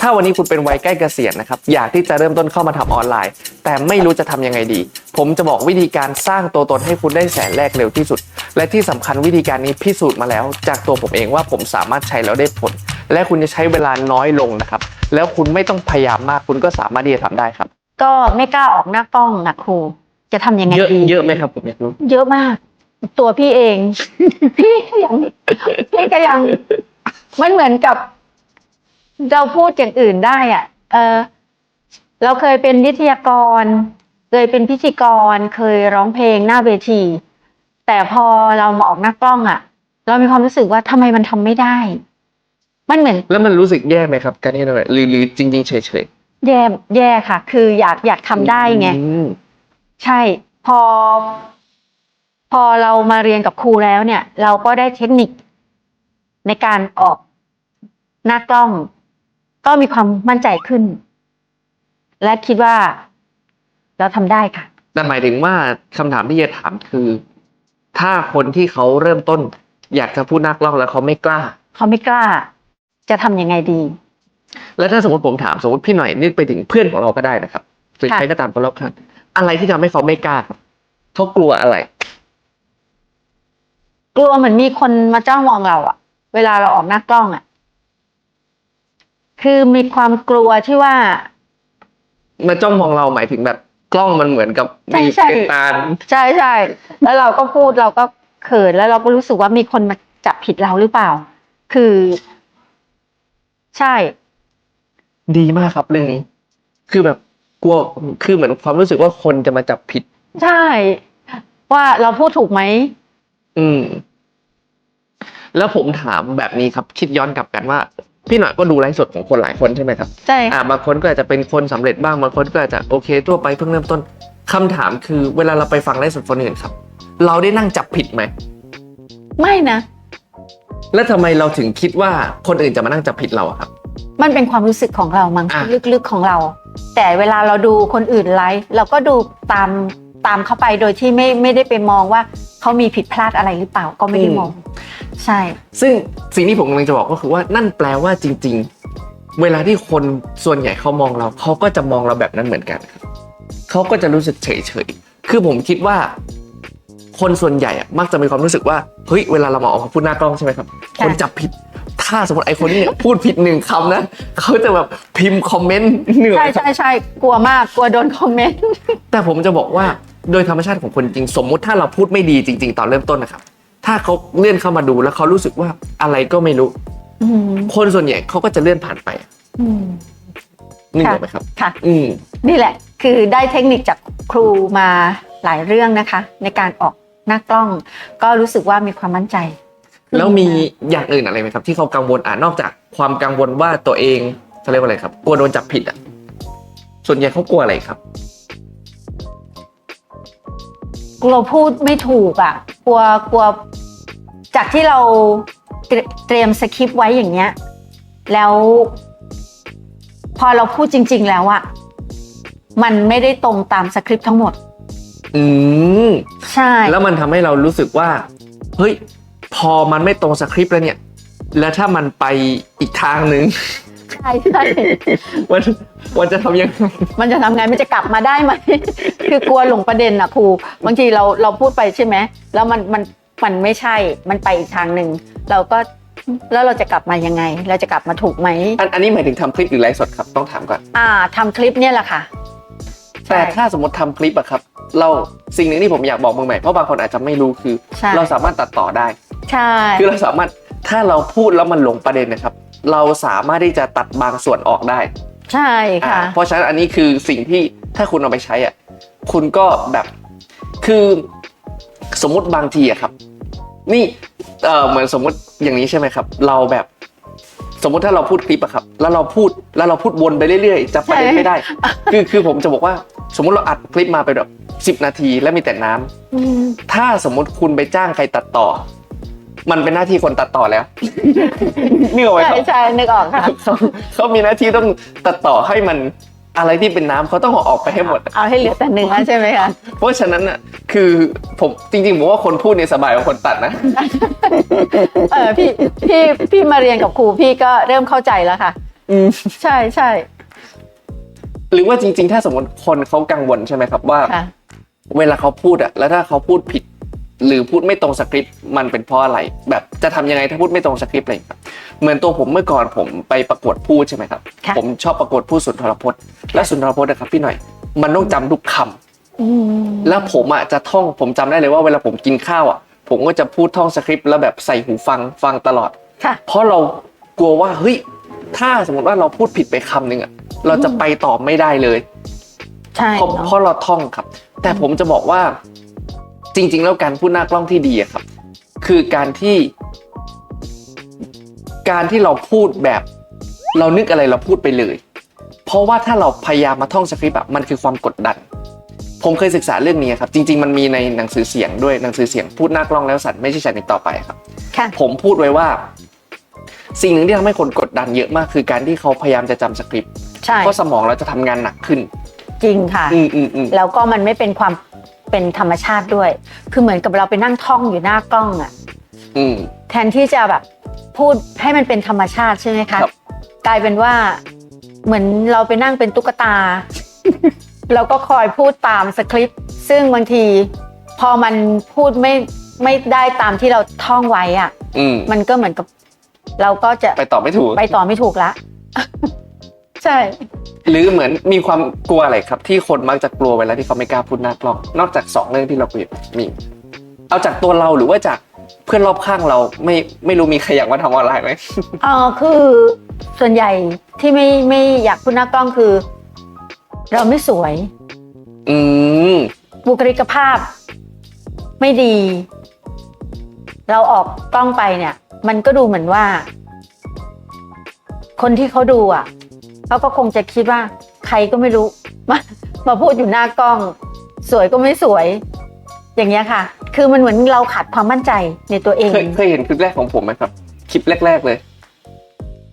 ถ้าวันนี้คุณเป็นวัยใกล้เกษียณนะครับอยากที่จะเริ่มต้นเข้ามาทำออนไลน์ แต่ไม่รู้จะทำยังไงดี ผมจะบอกวิธีการสร้างตัวตนให้คุณได้แสนแรกเร็วที่สุด และที่สำคัญวิธีการนี้พิสูจน์มาแล้ว จากตัวผมเองว่าผมสามารถใช้แล้วได้ผล และคุณจะใช้เวลาน้อยลงนะครับแล้วคุณไม่ต้องพยายามมากคุณก็สามารถที่จะทำได้ครับ ก็ไม่กล้าออกหน้ากล้องนะครูจะทำยังไงเยอะดีเยอะไหมครับผมอยากรู้เยอะมาก ตัวพี่เอง พี่ก็ยังพี่ก็ยังมันเหมือนกับ เราพูดอย่างอื่นได้อะเออเราเคยเป็นวิทยากร เคยเป็นพิธีกร เคยร้องเพลงหน้าเวที แต่พอเรามาออกหน้ากล้องอะเรามีความรู้สึกว่าทำไมมันทำไม่ได้ มันเหมือน แล้วมันรู้สึกแย่ไหมครับ การที่เราหรือหรือจริง ๆ เฉยแย่แย่ค่ะ คืออยากอยากๆทำได้ไงอืมใช่ พอ พอเรามาเรียนกับครูแล้วเนี่ย เราก็ได้เทคนิคในการออกหน้ากล้อง ก็มีความมั่นใจขึ้น และคิดว่า เราทำได้ค่ะแต่หมายถึงว่าคำถามที่จะถามคือ ถ้าคนที่เขาเริ่มต้น อยากจะพูดนักล่องแล้วเขาไม่กล้า เขาไม่กล้า จะทำยังไงดี แล้วถ้าสมมติผมถามสมมติพี่หน่อยนึกไปถึงเพื่อนของเราก็ได้นะครับหรือค่ะใครก็ตามคนรอบข้างอะไรที่ทำให้เขาไม่กล้าครับเขากลัวอะไร กลัวเหมือนมีคนมาจ้องมองเราอะเวลาเราออกหน้ากล้องอะ คือมีความกลัวที่ว่า มาจ้องมองเราหมายถึงแบบกล้องมันเหมือนกับใช่มีใช่เกตาใช่ใช่แล้วเราก็พูดเราก็เขินแล้วเราก็รู้สึกว่ามีคนมาจับผิดเราหรือเปล่า คือ ใช่ ดีมากครับเรื่องนี้ คือแบบกลัวคือเหมือนความรู้สึกว่าคนจะมาจับผิด ใช่ ว่าเราพูดถูกไหม อืม แล้วผมถามแบบนี้ครับ คิดย้อนกลับกันว่า พี่หน่อยก็ดูไลฟ์สดของคนหลายคนใช่ไหมครับใช่อ่าค่ะบางคนก็อาจจะเป็นคนสำเร็จบ้างบางคนก็อาจจะโอเคทั่วไปเพิ่งเริ่มต้นคำถามคือเวลาเราไปฟังไลฟ์สดคนอื่นครับ เราได้นั่งจับผิดไหมไม่นะ แล้วทำไมเราถึงคิดว่าคนอื่นจะมานั่งจับผิดเราอะครับ มันเป็นความรู้สึกของเรามั้งอะ ลึกๆของเรา แต่เวลาเราดูคนอื่นไลฟ์เราก็ดูตามตามเข้าไปโดยที่ไม่ไม่ได้ไปมองว่าเขามีผิดพลาดอะไรหรือเปล่าก็ไม่ได้มอง ใช่ ซึ่งสิ่งที่ผมกำลังจะบอกก็คือว่านั่นแปลว่าจริง ๆ เวลาที่คนส่วนใหญ่เขามองเราเขาก็จะมองเราแบบนั้นเหมือนกันครับเขาก็จะรู้สึกเฉยๆคือผมคิดว่า คนส่วนใหญ่อะมักจะมีความรู้สึกว่าเฮ้ยเวลาเรามาออกมาพูดหน้ากล้องใช่ไหมครับ ค่ะ คนจับผิด ถ้าสมมติไอ้คนนี้เนี่ย พูดผิดหนึ่งคำนะเขาจะแบบพิมพ์คอมเมนต์เหนื่อใช่ยใช่ใช่กลัวมากกลัวโดนคอมเมนต์ แต่ผมจะบอกว่าโดยธรรมชาติของคนจริง สมมุติถ้าเราพูดไม่ดีจริง ๆ ตอนเริ่มต้นนะครับ ถ้าเขาเลื่อนเข้ามาดูแล้วเขารู้สึกว่าอะไรก็ไม่รู้อืมคนส่วนใหญ่เขาก็จะเลื่อนผ่านไปอืมนึกอค่ะอกไหมครับ ค่ะ อืมนี่แหละ คือได้เทคนิคจากครูมาหลายเรื่องนะคะ ในการออกหน้ากล้อง ก็รู้สึกว่ามีความมั่นใจ แล้วมีอย่างอื่นอะไรไหมครับ ที่เขากังวลอ่านอกจากความกังวลว่าตัวเองเขาเรียกว่าอะไรครับ กลัวโดนจับผิดอะส่วนใหญ่เขากลัวอะไรครับกลัวพูดไม่ถูกอะ กลัวกลัวจากที่เราเตรเตรียมสคริปต์ไว้อย่างเงี้ย แล้ว พอเราพูดจริง ๆ แล้วอะมันไม่ได้ตรงตามสคริปต์ทั้งหมด อืมใช่ แล้วมันทำให้เรารู้สึกว่า เฮ้ย พอมันไม่ตรงสคริปต์แล้วเนี่ย แล้วถ้ามันไปอีกทางหนึ่ง ใช่ใช่มันมันจะทำยังไงมันจะทำไงมันจะกลับมาได้ไหม คือกลัวหลงประเด็นอะครู บางทีเราเราพูดไปใช่ไหมแล้วมันมันมันไม่ใช่ มันไปอีกทางหนึ่งเราก็แล้วเราจะกลับมายังไง เราจะกลับมาถูกไหมอันอันนี้หมายถึงทำคลิปหรือไลฟ์สดครับต้องถามก่อน อ่าทำคลิปเนี่ยแหละค่ะ แต่ใช่ถ้าสมมติทำคลิปอะครับ เราสิ่งหนึ่งที่ผมอยากบอกมือใหม่เพราะบางคนอาจจะไม่รู้คือ ใช่เราสามารถตัดต่อได้ ใช่ คือเราสามารถถ้าเราพูดแล้วมันหลงประเด็นนะครับ เราสามารถที่จะตัดบางส่วนออกได้ใช่ค่ะ อ่าเพราะฉะนั้นอันนี้คือสิ่งที่ถ้าคุณเอาไปใช้อะคุณก็แบบคือสมมุติบางทีอะครับ นี่เออเหมือนสมมุติอย่างนี้ใช่ไหมครับ เราแบบสมมุติถ้าเราพูดคลิปอะครับ แล้วเราพูดแล้วเราพูดวนไปเรื่อยๆจะประเด็นไม่ได้ คือคือผมจะบอกว่า สมมุติเราอัดคลิปมาไปแบบสิบนาทีแล้วมีแต่น้ำ อืมถ้าสมมุติคุณไปจ้างใครตัดต่อ มันเป็นหน้าที่คนตัดต่อแล้ว นี่เอาไว้ใช่เขาใช่นึกออกค่ะ เขาเขามีหน้าที่ต้องตัดต่อให้มันอะไรที่เป็นน้ำเขาต้องเอาออกไปให้หมด เอาให้เหลือแต่เนื้อใช่ไหมคะเพราะฉะนั้นอะคือผมจริงๆผมว่าคนพูดเนี่ยสบายกว่าคนตัดนะ เออพี่พี่พี่มาเรียนกับครูพี่ก็เริ่มเข้าใจแล้วค่ะ อืม ใช่ใช่หรือว่าจริง ๆ ถ้าสมมติคนเขากังวลใช่ไหมครับว่า ค่ะ เวลาเขาพูดอะแล้วถ้าเขาพูดผิด หรือพูดไม่ตรงสคริปต์มันเป็นเพราะอะไร แบบจะทำยังไงถ้าพูดไม่ตรงสคริปต์อะไรอย่างเงี้ยครับเหมือนตัวผมเมื่อก่อนผมไปประกวดพูดใช่ไหมครับค่ะผมชอบประกวดพูดสุนทรพจน์ และสุนทรพจน์นะครับพี่หน่อย มันต้องจำทุกคำอืมแล้วผมอะจะท่องผมจำได้เลยว่าเวลาผมกินข้าวอะ ผมก็จะพูดท่องสคริปต์แล้วแบบใส่หูฟังฟังตลอดค่ะเพราะเรากลัวว่าเฮ้ยถ้าสมมติว่าเราพูดผิดไปคำหนึ่งอะเราจะไปต่อไม่ได้เลยใช่เพราะเนอะเพราะเราท่องครับ แต่ผมจะบอกว่า จริง ๆ แล้วการพูดหน้ากล้องที่ดีอะครับ คือการที่ การที่เราพูดแบบ เรานึกอะไรเราพูดไปเลย เพราะว่าถ้าเราพยายามมาท่องสคริปต์แบบมันคือความกดดัน ผมเคยศึกษาเรื่องนี้ครับ จริง ๆ มันมีในหนังสือเสียงด้วยหนังสือเสียงพูดหน้ากล้องแล้วสัตว์ไม่ใช่ฉันอีกต่อไปครับค่ะผมพูดไว้ว่า สิ่งหนึ่งที่ทำให้คนกดดันเยอะมาก คือการที่เขาพยายามจะจำสคริปต์ใช่เพราะสมองเราจะทำงานหนักขึ้น จริงค่ะอืมอืมอืมแล้วก็มันไม่เป็นความ เป็นธรรมชาติด้วย คือเหมือนกับเราไปนั่งท่องอยู่หน้ากล้องอะอืม แทนที่จะแบบพูดให้มันเป็นธรรมชาติใช่ไหมคะ ครับ กลายเป็นว่าเหมือนเราไปนั่งเป็นตุ๊กตา เราก็คอยพูดตามสคริปต์ ซึ่งบางทีพอมันพูดไม่ไม่ได้ตามที่เราท่องไว้อะอืมมันก็เหมือนกับ เราก็จะไปต่อไม่ถูก ไปต่อไม่ถูกละ ใช่ หรือเหมือนมีความกลัวอะไรครับ ที่คนมักจะกลัวเวลาที่เขาไม่กล้าพูดหน้ากล้อง นอกจากสองเรื่องที่เราคุยมี เอาจากตัวเราหรือว่าจากเพื่อนรอบข้างเราไม่ไม่รู้มีใครอยากมาทำออนไลน์ไหมเออคือส่วนใหญ่ที่ไม่ไม่อยากพูดหน้ากล้องคือ เราไม่สวย อืมบุคลิกภาพ ไม่ดี เราออกกล้องไปเนี่ย มันก็ดูเหมือนว่า คนที่เขาดูอะ เขาก็คงจะคิดว่าใครก็ไม่รู้ มามาพูดอยู่หน้ากล้อง สวยก็ไม่สวย อย่างเงี้ยค่ะ คือมันเหมือนเราขาดความมั่นใจในตัวเอง เคยเคยเห็นคลิปแรกของผมไหมครับ คลิปแรก ๆเลย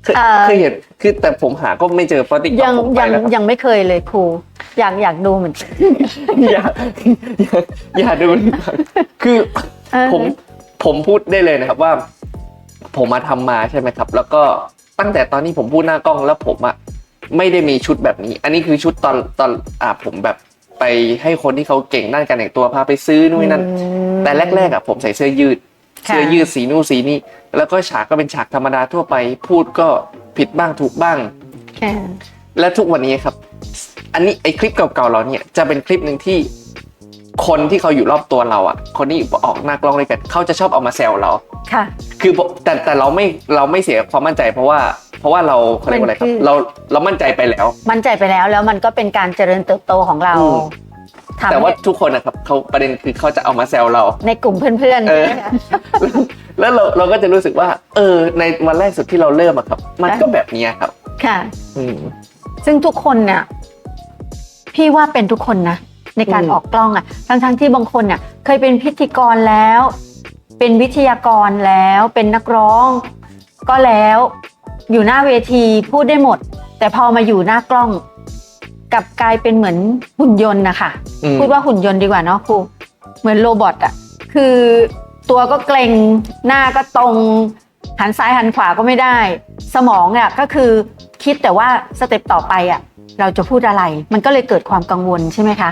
เคยเอ่อเคยเห็นคือแต่ผมหาก็ไม่เจอเพราะติ๊กต็ยัอกงผมไปยังแล้วครับยังไม่เคยเลยครู อยากอยากดูเหมือนกันอย่าอย่าอย่าดู คือเออผมผมพูดได้เลยนะครับว่า ผมมาทำมาใช่ไหมครับ แล้วก็ตั้งแต่ตอนนี้ผมพูดหน้ากล้องแล้วผมอะ ไม่ได้มีชุดแบบนี้ อันนี้คือชุดตอนตอนอ่าผมแบบไปให้คนที่เขาเก่งด้านการแต่งตัวพาไปซื้อนู่นนนั่นอืมแต่แรกๆอะผมใส่เสื้อยืดค่ะเสื้อยืดสีนู่นสีนี่แล้วก็ฉากก็เป็นฉากธรรมดาทั่วไป พูดก็ผิดบ้างถูกบ้างค่ะและทุกวันนี้ครับ อันนี้ไอคลิปเก่าๆเราเนี่ยจะเป็นคลิปหนึ่งที่คนที่เขาอยู่รอบตัวเราอะ คนที่ออกหน้ากล้องด้วยกันเขาจะชอบเอามาแซวเรา ค่ะ คือแต่แต่เราไม่เราไม่เสียความมั่นใจเพราะว่า เพราะว่าเราเขาเรียกว่าอะไรครับมันคือเราเรามั่นใจไปแล้ว มั่นใจไปแล้วแล้วมันก็เป็นการเจริญเติบโตของเรา อืมทำแต่ว่าให้ทุกคนนะครับเขาประเด็นคือเขาจะเอามาแซวเรา ในกลุ่มเพื่อนๆเออใช่ไหมคะแล้วเราเราก็จะรู้สึกว่า เออ ในวันแรกสุดที่เราเริ่มอะครับ มันก็แบบนี้ครับ ค่ะ อืม ซึ่งทุกคนเนี่ยพี่ว่าเป็นทุกคนนะในการอืม ออกกล้องอะทั้งๆที่บางคนเนี่ยเคยเป็นพิธีกรแล้ว เป็นวิทยากรแล้ว เป็นนักร้อง ก็แล้ว อยู่หน้าเวทีพูดได้หมด แต่พอมาอยู่หน้ากล้องกลับกลายเป็นเหมือนหุ่นยนต์นะคะอืม พูดว่าหุ่นยนต์ดีกว่าเนาะครูเหมือนโรบอทอะคือตัวก็เกรงหน้าก็ตรง หันซ้ายหันขวาก็ไม่ได้ สมองอะก็คือคิดแต่ว่าสเต็ปต่อไปอะเราจะพูดอะไร มันก็เลยเกิดความกังวลใช่ไหมคะ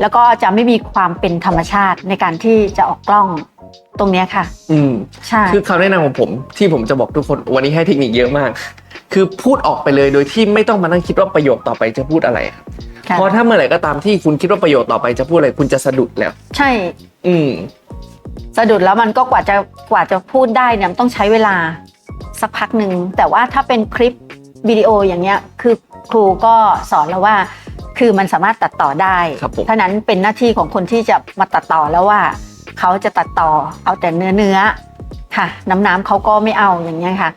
แล้วก็จะไม่มีความเป็นธรรมชาติในการที่จะออกกล้อง ตรงเนี้ยค่ะ อืมใช่ คือคำแนะนำของผมที่ผมจะบอกทุกคนวันนี้ให้เทคนิคเยอะมาก คือพูดออกไปเลยโดยที่ไม่ต้องมานั่งคิดว่าประโยคต่อไปจะพูดอะไรครับค่ะเพราะถ้าเมื่อไหร่ก็ตามที่คุณคิดว่าประโยคต่อไปจะพูดอะไรคุณจะสะดุดแล้ว ใช่ อืมสะดุดแล้วมันก็กว่าจะกว่าจะพูดได้เนี่ยมันต้องใช้เวลาสักพักหนึ่งแต่ว่าถ้าเป็นคลิปวิดีโออย่างเงี้ยคือครูก็สอนแล้วว่า คือมันสามารถตัดต่อได้ครับผมเพราะฉะนั้นเป็นหน้าที่ของคนที่จะมาตัดต่อแล้วว่า เขาจะตัดต่อเอาแต่เนื้อเนื้อค่ะ น้ำน้ำเขาก็ไม่เอาอย่างเงี้ยค่ะ